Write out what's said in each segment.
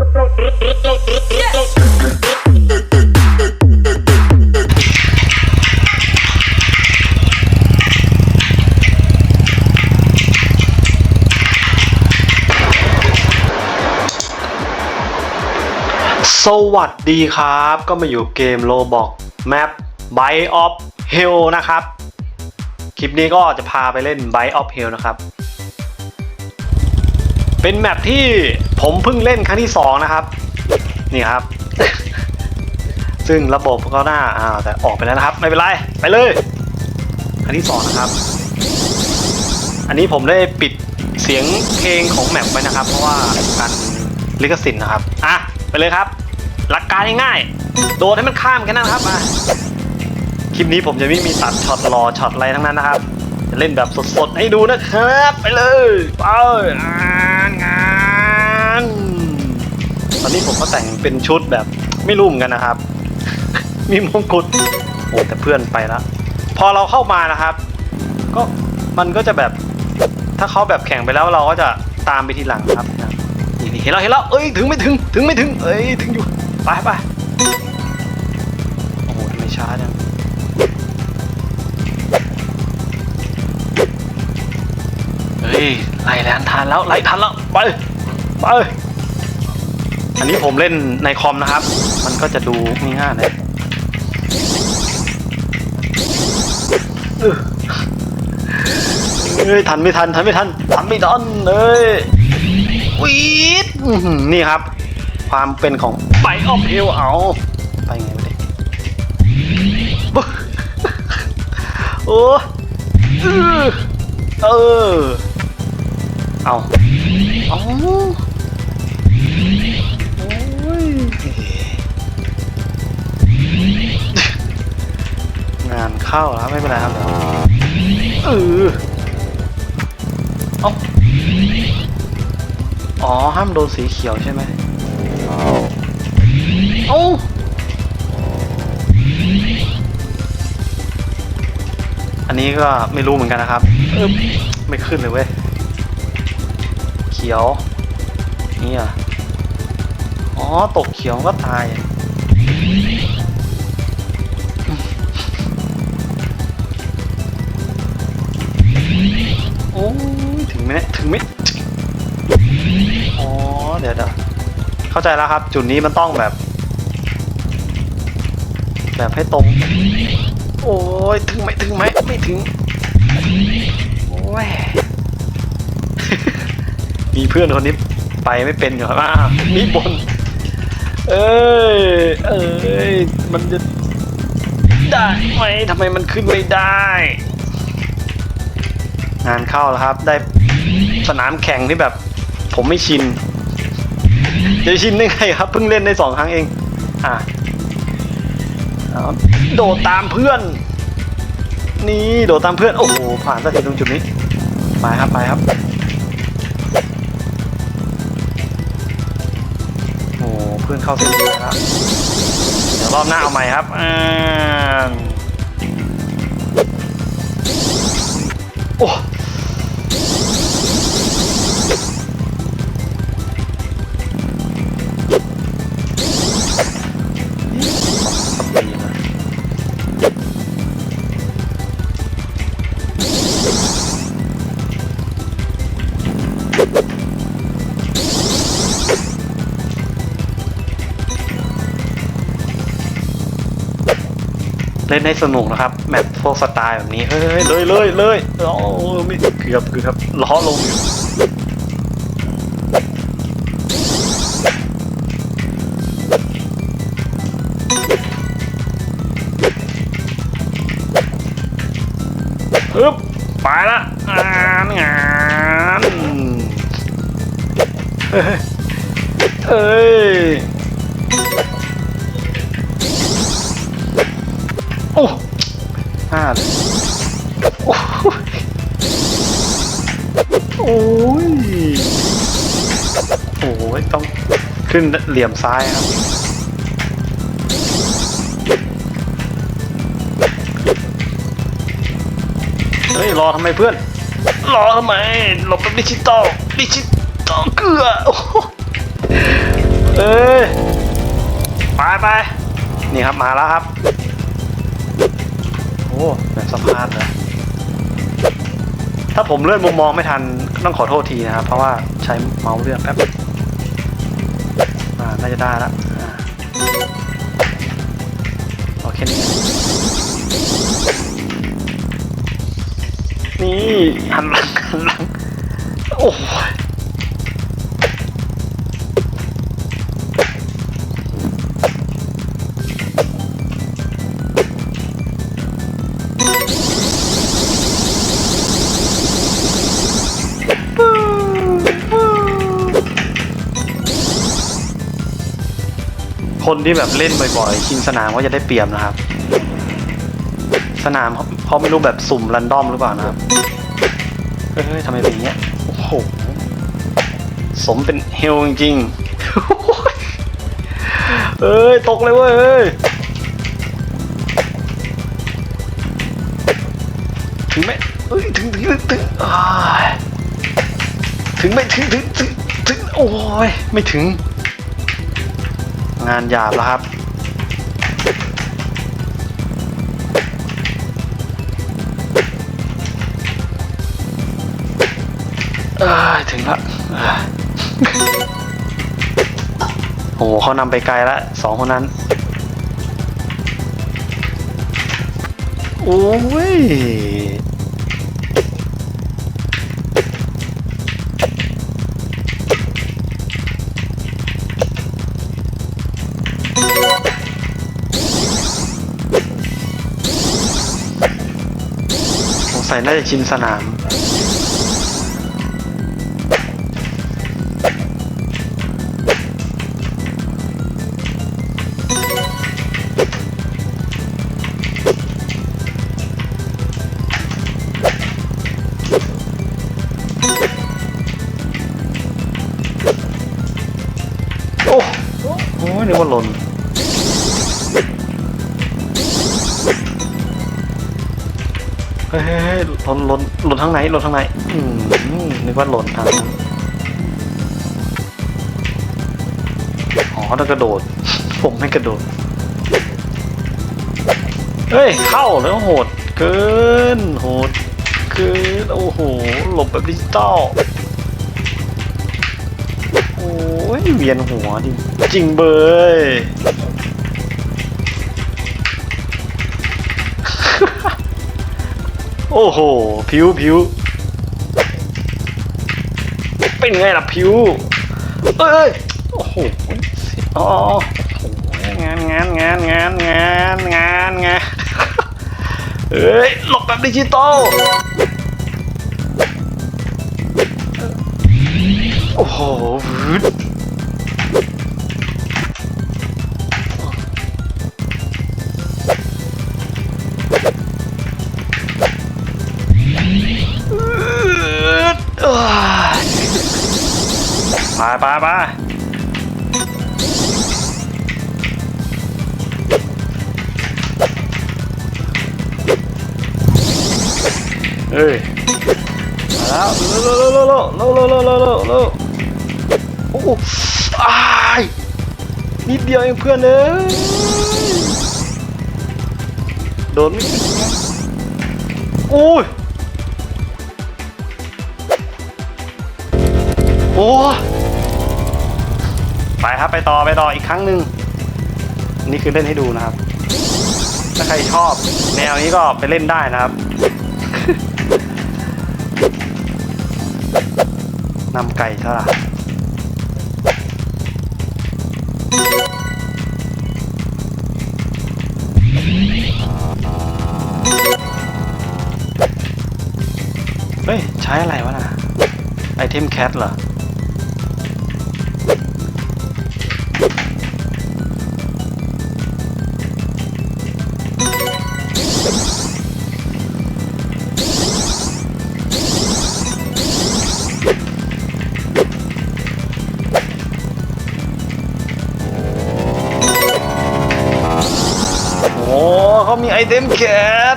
สวัสดีครับ ก็มาอยู่เกมโลบอกแมป b i of Hell นะครับ คลิปนี้ก็จะพาไปเล่น b i of Hell นะครับ เป็นแมปที่ผมเพิ่งเล่นครั้งที่ 2 นะครับ นี่ครับ ซึ่งระบบก็น่าอ่าแต่ออกไปแล้วนะครับ ไม่เป็นไร ไปเลยครั้งที่ 2 นะครับ อันนี้ผมได้ปิดเสียงเพลงของแมปไว้นะครับ เพราะว่าการลิขสิทธิ์นะครับ อะ ไปเลยครับ หลักการง่ายๆโดดให้มันข้ามแค่นั้นครับมาคลิปนี้ผมจะไม่มีตัดช็อตรอช็อตอะไรทั้งนั้นนะครับ จะเล่นแบบสดๆให้ดูนะครับ ไปเลย ไปานงานตอนนี้ผมก็แต่งเป็นชุดแบบไม่รู้เหมือนกันนะครับ มีมงกุฎโอ้แต่เพื่อนไปแล้วพอเราเข้ามานะครับ ก็มันก็จะแบบถ้าเขาแบบแข่งไปแล้วเราก็จะตามไปทีหลังครับนี่นี่เห็นแล้วเห็นแล้วเอ้ยถึงไม่ถึงถึงไม่ถึง เอ้ยถึงอยู่ไปไปโอ้โหทำไมช้าจัง ไล่แลนทันแล้วไล่ทันแล้วไปไปอันนี้ผมเล่นในคอมนะครับ มันก็จะดูง่ายๆเลยเออเอ้ยทันไม่ทันทันไม่ทันทันไม่ทันเอ้ยวีดนี่ครับ ความเป็นของไปออฟเฮลเอาไปไงวะเด็กโอ้เออ เออเอาเอาโอ้ยงานเข้าแล้วไม่เป็นไรครับเออเอ้าอ๋อ ห้ามโดนสีเขียวใช่ไหมเอ้าอันนี้ก็ไม่รู้เหมือนกันนะครับ เออไม่ขึ้นเลยเว้ยเขียวนี่ยอ๋อ ตกเขียวก็ตายโอ้ยถึงไหมเนี่ยถึงไหมอ๋อ เดี๋ยวเดี๋ยวเข้าใจแล้วครับ จุดนี้มันต้องแบบ แบบให้ตรง โอ้ย ถึงไหมถึงไหมไม่ถึง โอ้ย มีเพื่อนคนนี้ไปไม่เป็นอยู่ครับอ้าวมีบน เอ้ย เอ้ย มันจะได้ไหมทำไมมันขึ้นไม่ได้ งานเข้าแล้วครับ ได้สนามแข่งที่แบบ ผมไม่ชิน จะชินได้ไงครับ เพิ่งเล่นได้สองครั้งเอง อะเอาโดดตามเพื่อน นี่โดดตามเพื่อน โอ้โห ผ่านสักทีตรงจุดนี้ ไปครับ ไปครับ เข้าเส้นเยอะครับเดี๋ยวรอบหน้าเอาใหม่ครับอ่าโอ้ เล่นให้สนุกนะครับ แมปพวกสไตล์แบบนี้ เฮ้ยเลยเลยเลยโอ้ไม่เกือบเกือบล้อลงอยู่ปึ๊บไปละงานงานเอ้ย อ้ยโอ้ห้าโอ้ยโอ้ยโอ้ยต้องขึ้นเหลี่ยมซ้ายครับเฮ้ยรอทำไมเพื่อน รอทำไมหลบแบบดิจิตอลดิจิตอลเกลือเอ้ยไปไปนี่ครับมาแล้วครับ แบบสะพานเลยถ้าผมเลื่อนมุมมองไม่ทันต้องขอโทษทีนะครับ เพราะว่าใช้เมาส์เลื่อนแป๊บอ่าน่าจะได้แล้วโอเคนี้นี่หันหลังหันหลังโอ้ย คนที่แบบเล่นบ่อยๆ ชินสนามก็จะได้เปรียบนะครับ สนามเขาไม่รู้แบบสุ่มรันดอมหรือเปล่านะครับ เฮ้ยทำไมเป็นอย่างเงี้ย โอ้โห สมเป็นเฮลจริงๆเอ้ย ตกเลยเว้ยเอ้ยถึงไหมเอ้ยถึงถึงถึงถึงถึงไมถึงถึงถึงถึงโอ้ยไม่ถึง งานหยาบแล้วครับเอ้ยถึงละเอ้ยโอ้โหเขานำไปไกลแล้วสองคนนั้น โอ้ย ใส่น่าจะชินสนาม เฮ้ยหล่นหล่นหล่นทางไหนหล่นทางไหนอืมนึกว่าหล่นทางนั้นอ๋อต้องกระโดด ผมไม่กระโดด เฮ้ย เข้าแล้วโหดเกินโหดเกินโอ้โหหลบแบบดิจิตอลโอ้ยเวียนหัวจริงจริงเบย โอ้โห ผิวผิวเป็นไงล่ะผิวเอ้ยโอ้โหอ๋อโอ้งานงานงานงานงานงานงานเอ้ยหลบแบบดิจิตอลโอ้โห เอ้ยมาแล้วเร็วเร็วเร็วเร็วเร็วเร็วเร็วโอ้โหอ้ายนิดเดียวเองเพื่อนเอ้ยโดนไม่ถึงโอ้ยโอ้ไปครับไปต่อไปต่ออีกครั้งหนึ่งนี่คือเล่นให้ดูนะครับ ถ้าใครชอบแนวนี้ก็ไปเล่นได้นะครับ นำไก่ซะละเฮ้ย ใช้อะไรวะนะไอเทมแคทเหรอ เขามีไอเทมแคท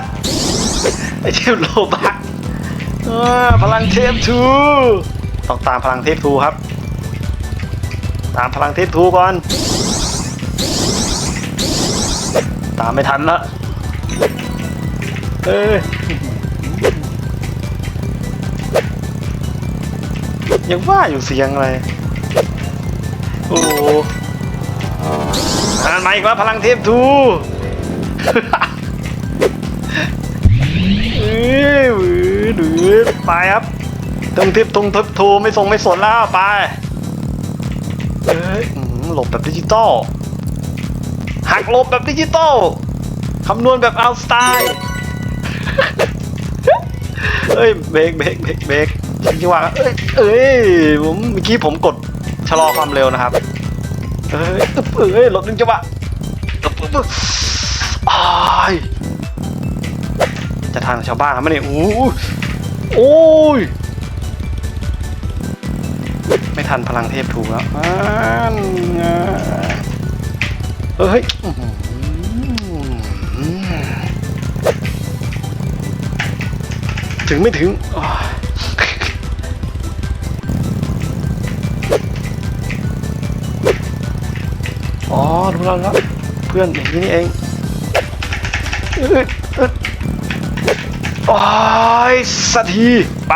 ไอเทมโลบักพลังเทพทูต้องตามพลังเทพทูครับ ตามพลังเทพทูก่อน ตามไม่ทันละเอ้ยังว่าอยู่เสียงอะไร โอ้โหอ่านมาอีกแล้วพลังเทพทู ไปครับตรงทิพทงทิพทูไม่ทรงไม่สนแล้วไปเอ้ยหลบแบบดิจิตอลหักหลบแบบดิจิตอลคำนวณแบบเอาสไตล์เอ้ยเบรกเบรกเบรกเบรกจริงๆว่าเอ้ยเอ้ยผมเมื่อกี้ผมกดชะลอความเร็วนะครับเอ้ยเอ้ยหลบหนึ่งจังหวะอึ๊บอึ๊บอึ๊บอ้าย จะทางชาวบ้านครับมันเนี่ยโอ้ยโอ้ย ไม่ทันพลังเทพถูกแล้วเฮ้ยถึงไม่ถึงอ๋อรู้แล้วแล้วเพื่อนอย่างนี้นี่เองเอ้ยเอ้ย โอ้ยสักทีไป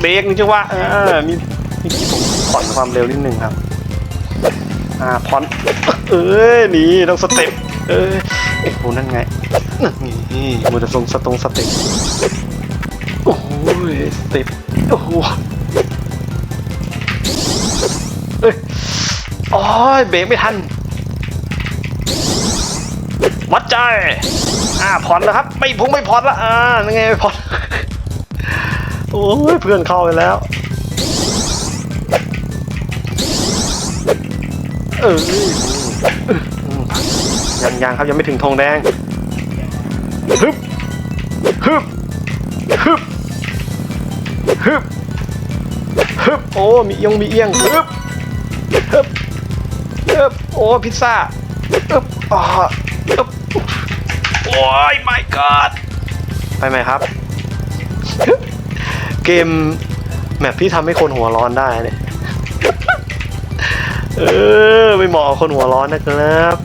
เบรกนี่จะว่าอ่ามีมีผมผ่อนความเร็วนิดนึงครับ อ่าผ่อนเอ้ยนี่ต้องสเต็ปเอ้ยโอ้โหนั่นไงนี่มันจะทรงสตรงสเต็ปโอ้โหสเต็ปโอ้โหเอ้ยโอ้ยเบรกไม่ทัน วัดใจ อ่าผ่อนแล้วครับ ไม่พุ่งไม่ผ่อนละอ่านั่ไงไม่ผ่อน โอ้ยเพื่อนเข้าไปแล้ว เออยังยังครับยังไม่ถึงธงแดงฮึบฮึบฮึบฮึบฮึบโอ้มีเอียงมีเอียงฮึบฮึบฮึบโอ้พิซซ่าฮึบอ่า ฮึบโอ้ย my god ไปไหมครับ เกมแมปที่ทำให้คนหัวร้อนได้เนี่ย เออ ไม่เหมาะกับคนหัวร้อนนะครับ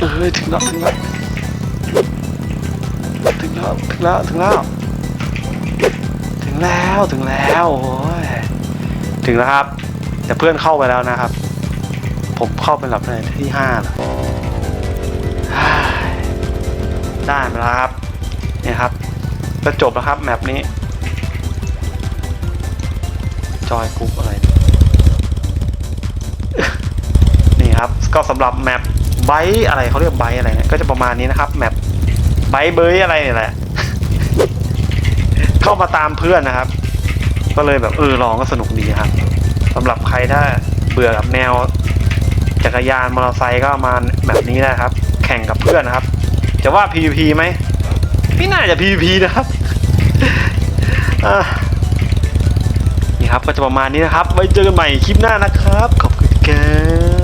เออถึงแล้วถึงแล้วถึงแล้วถึงแล้วถึงแล้ว ถึงแล้วถึงแล้วโอ้ยถึงแล้วครับ แต่เพื่อนเข้าไปแล้วนะครับ ผมเข้าเป็นหลับในที่ห้าแล้วได้มาแล้วครับเนี่ยครับก็จบแล้วครับแมปนี้ จอยกรุ๊ปอะไร นี่ครับ ก็สำหรับแมปไบอะไรเขาเรียกไบอะไรเนี่ยก็จะประมาณนี้นะครับแมปไบเบยอะไรเนี่ยแหละ เข้ามาตามเพื่อนนะครับ ก็เลยแบบเออลองก็สนุกดีครับสำหรับใครถ้าเบื่อกับแนว จักรยานมอเตอร์ไซค์ก็มาแบบนี้นะครับ แข่งกับเพื่อนนะครับ จะว่า PVP ไหมไม่น่าจะ PVP นะครับนี่ครับก็จะประมาณนี้นะครับ ไว้เจอกันใหม่คลิปหน้านะครับ ขอบคุณครับ